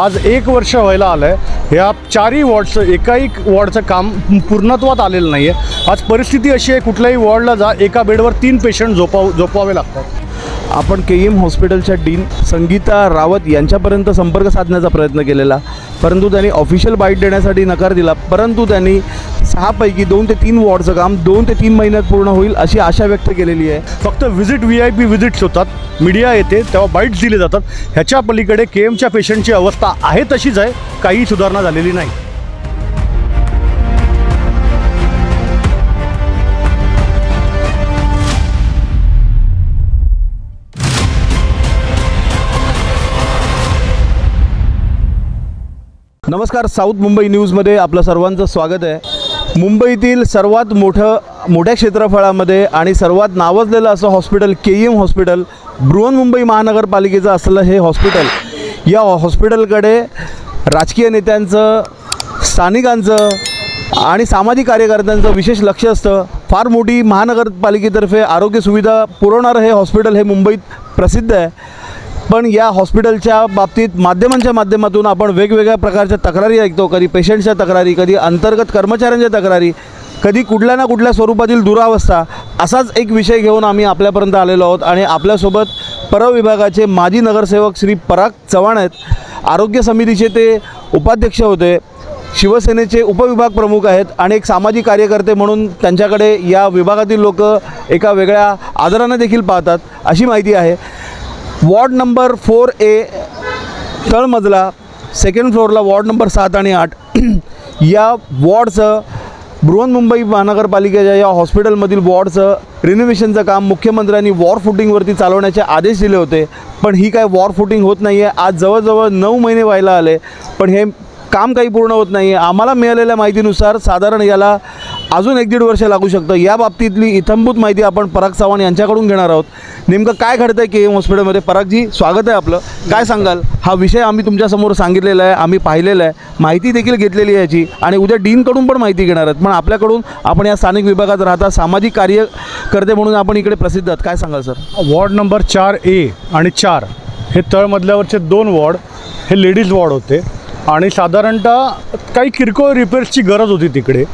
आज एक वर्ष व्हायला आलं आहे ह्या चारही वॉर्डचं एकाही वॉर्डचं काम पूर्णत्वात आलेलं नाही आहे आज परिस्थिती अशी आहे कुठल्याही वॉर्डला जा एका बेडवर तीन पेशंट झोपाव झोपावे लागतात. आपण के एम हॉस्पिटलच्या डीन संगीता रावत यांच्यापर्यंत संपर्क साधण्याचा प्रयत्न केलेला परंतु त्यांनी ऑफिशियल बाईट देण्यासाठी नकार दिला परंतु त्यांनी सहापैकी दोन ते तीन वॉर्डचं काम दोन ते तीन महिन्यात पूर्ण होईल अशी आशा व्यक्त केलेली आहे. फक्त visit V I P visits होतात. मीडिया येते तेव्हा बाईट्स दिले जातात. ह्याच्या पलीकडे के एमच्या पेशंटची अवस्था आहे तशीच आहे. काही सुधारणा झालेली नाही. नमस्कार साऊथ मुंबई न्यूजमध्ये आपलं सर्वांचं स्वागत आहे. मुंबईतील सर्वात मोठं मोठ्या क्षेत्रफळामध्ये आणि सर्वात नावाजलेलं असं hospital K M hospital Brihanmumbai महानगरपालिकेचं असलेलं हे हॉस्पिटल या हॉस्पिटलकडे राजकीय नेत्यांचं स्थानिकांचं आणि सामाजिक कार्यकर्त्यांचं विशेष लक्ष असतं. फार मोठी महानगरपालिकेतर्फे आरोग्य सुविधा पुरवणारं हे हॉस्पिटल हे मुंबईत प्रसिद्ध आहे. पण या हॉस्पिटलच्या बाबतीत माध्यमांच्या माध्यमातून आपण वेगवेगळ्या प्रकारच्या तक्रारी ऐकतो. कधी पेशंटच्या तक्रारी कधी अंतर्गत कर्मचाऱ्यांच्या तक्रारी कधी कुठल्या ना कुठल्या स्वरूपातील दुरावस्था असाच एक विषय घेऊन आम्ही आपल्यापर्यंत आलेलो आहोत. आणि आपल्यासोबत परव विभागाचे माजी नगरसेवक श्री पराग चव्हाण आहेत. आरोग्य समितीचे ते उपाध्यक्ष होते. शिवसेनेचे उपविभाग प्रमुख आहेत आणि एक सामाजिक कार्यकर्ते म्हणून त्यांच्याकडे या विभागातील लोक एका वेगळ्या आदरानं देखील पाहतात अशी माहिती आहे. वॉर्ड नंबर फोर ए तळमजला सेकंड फ्लोअरला वॉर्ड नंबर सात आणि आठ. या वॉर्डचं बृहन्मुंबई महानगरपालिकेच्या या हॉस्पिटलमधील वॉर्डचं रिनोव्हेशनचं काम मुख्यमंत्र्यांनी वॉर फुटिंगवरती चालवण्याचे आदेश दिले होते. पण ही काय वॉर फुटिंग होत नाही आहे आज जवळजवळ नऊ महिने व्हायला आले. पण हे काम काही पूर्ण होत नाही आहे आम्हाला मिळालेल्या माहितीनुसार साधारण याला अजून एक दीड वर्ष लागू शकतं. या बाबतीतली इथंभूत माहिती आपण पराग चव्हाण यांच्याकडून घेणार आहोत. नेमकं काय घडतं आहे के एम हॉस्पिटलमध्ये? परागजी स्वागत आहे आपलं. काय सांगाल? हा विषय आम्ही तुमच्यासमोर सांगितलेला आहे आम्ही पाहिलेला आहे. माहिती देखील घेतलेली आहे याची. आणि उद्या डीनकडून पण माहिती घेणार आहेत. पण आपल्याकडून आपण या स्थानिक विभागात राहता सामाजिक कार्यकर्ते म्हणून आपण इकडे प्रसिद्ध आहात. काय सांगाल सर? वॉर्ड नंबर चार ए आणि चार हे तळमधल्यावरचे दोन वॉर्ड हे लेडीज वॉर्ड होते. आणि साधारणतः काही किरकोळ रिपेअर्सची गरज होती तिकडे.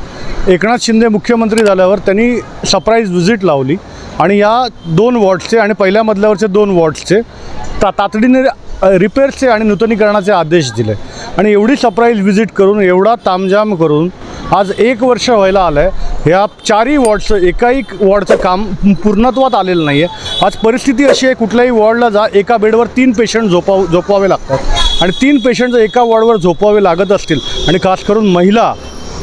एकनाथ शिंदे मुख्यमंत्री झाल्यावर त्यांनी सरप्राईज व्हिजिट लावली. आणि या दोन वॉर्ड्सचे आणि पहिल्या मधल्यावरचे दोन वॉर्ड्सचे ता तातडीने रिपेअर्सचे आणि नूतनीकरणाचे आदेश दिले. आणि एवढी सरप्राईज व्हिजिट करून एवढा तामझाम करून आज एक वर्ष व्हायला आलं आहे ह्या चारही वॉर्डचं एकाही वॉर्डचं काम पूर्णत्वात आलेलं नाही आहे आज परिस्थिती अशी आहे कुठल्याही वॉर्डला जा एका बेडवर तीन पेशंट झोपाव झोपवावे लागतात. आणि तीन पेशंट जर एका वॉर्डवर झोपवावे लागत असतील आणि खास करून महिला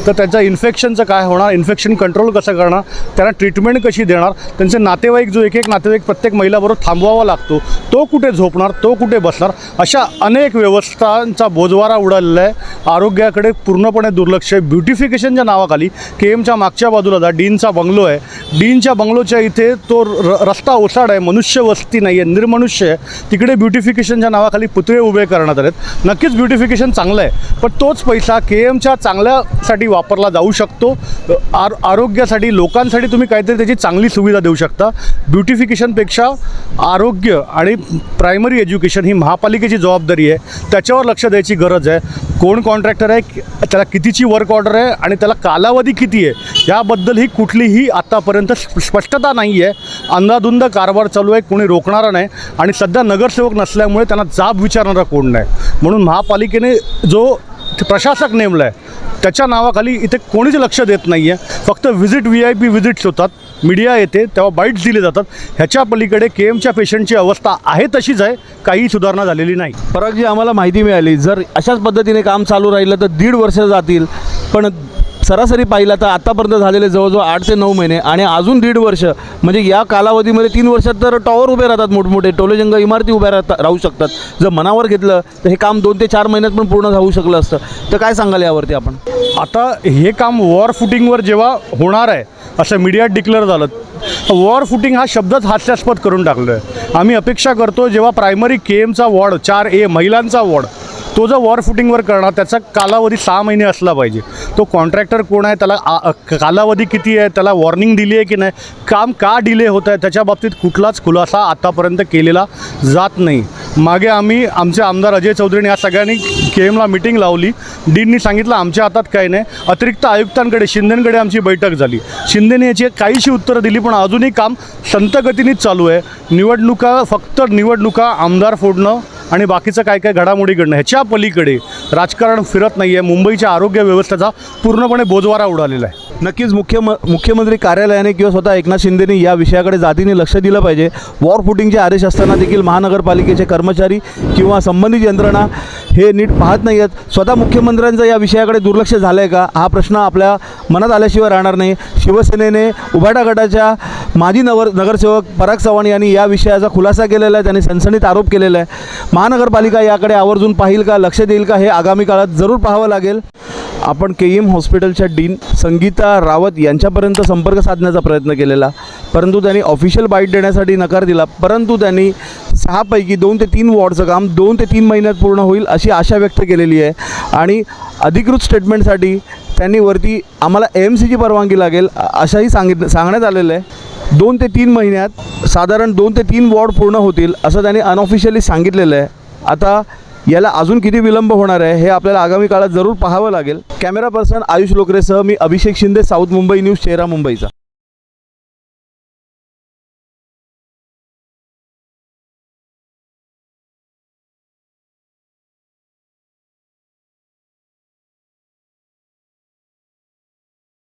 तर त्याचं इन्फेक्शनचं काय होणार? इन्फेक्शन कंट्रोल कसं करणार? त्यांना ट्रीटमेंट कशी देणार? त्यांचे नातेवाईक जो एक एक नातेवाईक प्रत्येक महिलाबरोबर थांबवावा लागतो तो कुठे झोपणार? तो कुठे बसणार? अशा अनेक व्यवस्थांचा बोजवारा उडालेला आहे. आरोग्याकडे पूर्णपणे दुर्लक्ष आहे. ब्युटिफिकेशनच्या नावाखाली के एमच्या मागच्या बाजूला जा डीनचा बंगलो आहे. डीनच्या बंगलोच्या इथे तो र रस्ता ओसाड आहे. मनुष्य वस्ती नाही आहे निर्मनुष्य आहे. तिकडे ब्युटिफिकेशनच्या नावाखाली पुतळे उभे करण्यात आलेत. नक्कीच ब्युटिफिकेशन चांगलं आहे. पण तोच पैसा के एमच्या चांगल्यासाठी वापरला जाऊ शकतो. आर आरोग्यासाठी लोकांसाठी तुम्ही काहीतरी त्याची चांगली सुविधा देऊ शकता. ब्युटिफिकेशनपेक्षा आरोग्य आणि प्रायमरी एज्युकेशन ही महापालिकेची जबाबदारी आहे. त्याच्यावर लक्ष द्यायची गरज आहे. कोण कॉन्ट्रॅक्टर आहे? त्याला कितीची वर्क ऑर्डर आहे? आणि त्याला कालावधी किती आहे? याबद्दल ही कुठलीही आत्तापर्यंत स्प- स्पष्टता नाही आहे अंधाधुंद कारभार चालू आहे. कोणी रोखणारा नाही. आणि सध्या नगरसेवक नसल्यामुळे त्यांना जाब विचारणारा कोण नाही. म्हणून महापालिकेने जो प्रशासक नेमला आहे. त्याच्या नावाखाली इथे कोणीच लक्ष देत नाही आहे फक्त visit V I P visits होतात. मीडिया येते तेव्हा बाईट्स दिले जातात. ह्याच्या पलीकडे के एमच्या पेशंटची अवस्था आहे तशीच आहे. काही सुधारणा झालेली नाही. परागजी आम्हाला माहिती मिळाली. जर अशाच पद्धतीने काम चालू राहिलं तर दीड वर्ष जातील. पण सरासरी पाहिलं तर आतापर्यंत झालेले जवळजवळ आठ ते नऊ महिने आणि अजून दीड वर्ष म्हणजे या कालावधीमध्ये तीन वर्षात तर टॉवर उभे राहतात मोठमोठे टोलेजंग इमारती उभ्या राहता राहू शकतात. जर मनावर घेतलं तर हे काम दोन ते चार महिन्यात पण पूर्ण होऊ शकलं असतं. तर काय सांगाल यावरती आपण? आता हे काम वॉर फुटिंगवर जेव्हा होणार आहे असं मीडियात डिक्लेअर झालं वॉर फुटिंग हा शब्दच हास्यास्पद करून टाकलं आहे आम्ही अपेक्षा करतो जेव्हा प्रायमरी के एमचा वॉर्ड चार ए महिलांचा वॉर्ड तो जो वॉर फुटिंगवर करणार त्याचा कालावधी सहा महिने असला पाहिजे. तो कॉन्ट्रॅक्टर कोण आहे त्याला आ- कालावधी किती आहे त्याला वॉर्निंग दिली आहे की नाही काम का डिले होत आहे त्याच्या बाबतीत कुठलाच खुलासा आतापर्यंत केलेला जात नाही. मागे आम्ही आमचे आमदार अजय चौधरीने या सगळ्यांनी के एमला मिटिंग लावली. डीननी सांगितलं आमच्या हातात काही नाही. अतिरिक्त आयुक्तांकडे शिंदेंकडे आमची बैठक झाली. शिंदेने याची काहीशी उत्तरं दिली पण अजूनही काम संतगतीनेच चालू आहे. निवडणुका फक्त निवडणुका आमदार फोडणं आणि बाकीचं काय काय घडामोडी घडणं ह्याच्या पलीकडे राजकारण फिरत नाही आहे मुंबईच्या आरोग्य व्यवस्थेचा पूर्णपणे बोजवारा उडालेला आहे. नक्कीच मुख्य मुख्यमंत्री कार्यालयाने किंवा स्वतः एकनाथ शिंदेने या विषयाकडे जातीने लक्ष दिलं पाहिजे. वॉर फुटिंगचे आदेश असताना देखील महानगरपालिकेचे कर्मचारी किंवा संबंधित यंत्रणा हे नीट पाहत नाही आहेत स्वतः मुख्यमंत्र्यांचं या विषयाकडे दुर्लक्ष झालं आहे का? हा प्रश्न आपल्या मनात आल्याशिवाय राहणार नाही. शिवसेनेने उभाटा गटाच्या माजी नगर नगरसेवक पराग चव्हाण यांनी या विषयाचा खुलासा केलेला आहे. त्यांनी सनसनीत आरोप केलेला आहे. महानगरपालिका याकडे आवर्जून पाहिल का लक्ष देईल का हे आगामी काळात जरूर पाहावं लागेल. आपण के एम हॉस्पिटलच्या डीन संगीता रावत यांच्यापर्यंत संपर्क साधण्याचा प्रयत्न केलेला. परंतु त्यांनी ऑफिशियल बाईट देण्यासाठी नकार दिला. परंतु त्यांनी सहापैकी दोन ते तीन वॉर्डचं काम दोन ते तीन महिन्यात पूर्ण होईल अशी आशा व्यक्त केलेली आहे. आणि अधिकृत स्टेटमेंटसाठी त्यांनी वरती आम्हाला एम सीची परवानगी लागेल अशाही सांगित सांगण्यात आलेलं आहे. दोन ते तीन महिन्यात साधारण दोन ते तीन वॉर्ड पूर्ण होतील असं त्यांनी अनऑफिशियली सांगितलेलं आहे. आता याला अजून किती विलंब होणार आहे हे आपल्याला आगामी काळात जरूर पाहावं लागेल. कॅमेरा पर्सन आयुष लोकरेसह मी अभिषेक शिंदे साऊथ मुंबई न्यूज चेहरा मुंबईचा.